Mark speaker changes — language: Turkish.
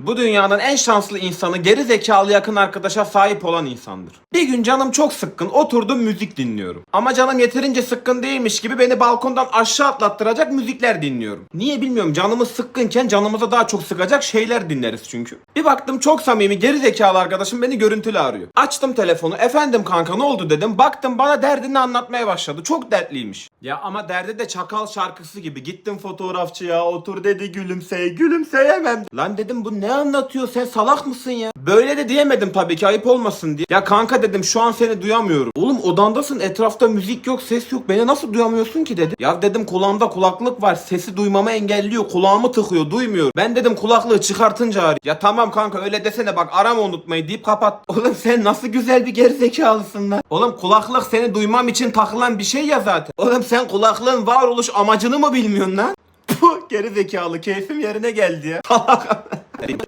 Speaker 1: Bu dünyanın en şanslı insanı geri zekalı yakın arkadaşa sahip olan insandır. Bir gün canım çok sıkkın oturdum müzik dinliyorum. Ama canım yeterince sıkkın değilmiş gibi beni balkondan aşağı atlattıracak müzikler dinliyorum. Niye bilmiyorum canımız sıkkınken canımıza daha çok sıkacak şeyler dinleriz çünkü. Bir baktım çok samimi geri zekalı arkadaşım beni görüntülü arıyor. Açtım telefonu efendim kanka ne oldu dedim. Baktım bana derdini anlatmaya başladı. Çok dertliymiş. Ya ama derdi de çakal şarkısı gibi. Gittim fotoğrafçıya otur dedi gülümsey gülümseyemem. Lan dedim bu ne anlatıyor sen salak mısın ya? Böyle de diyemedim tabii ki ayıp olmasın diye. Ya kanka dedim şu an seni duyamıyorum. Oğlum odandasın etrafta müzik yok ses yok beni nasıl duyamıyorsun ki dedi. Ya dedim kulağımda kulaklık var sesi duymamı engelliyor kulağımı tıkıyor duymuyor. Ben dedim kulaklığı çıkartınca ağrıyor. Ya tamam kanka öyle desene bak arama unutmayı deyip kapat. Oğlum sen nasıl güzel bir gerizekalısın lan. Oğlum kulaklık seni duymam için takılan bir şey ya zaten. Oğlum sen kulaklığın varoluş amacını mı bilmiyorsun lan? Puh geri zekalı keyfim yerine geldi ya. anymore.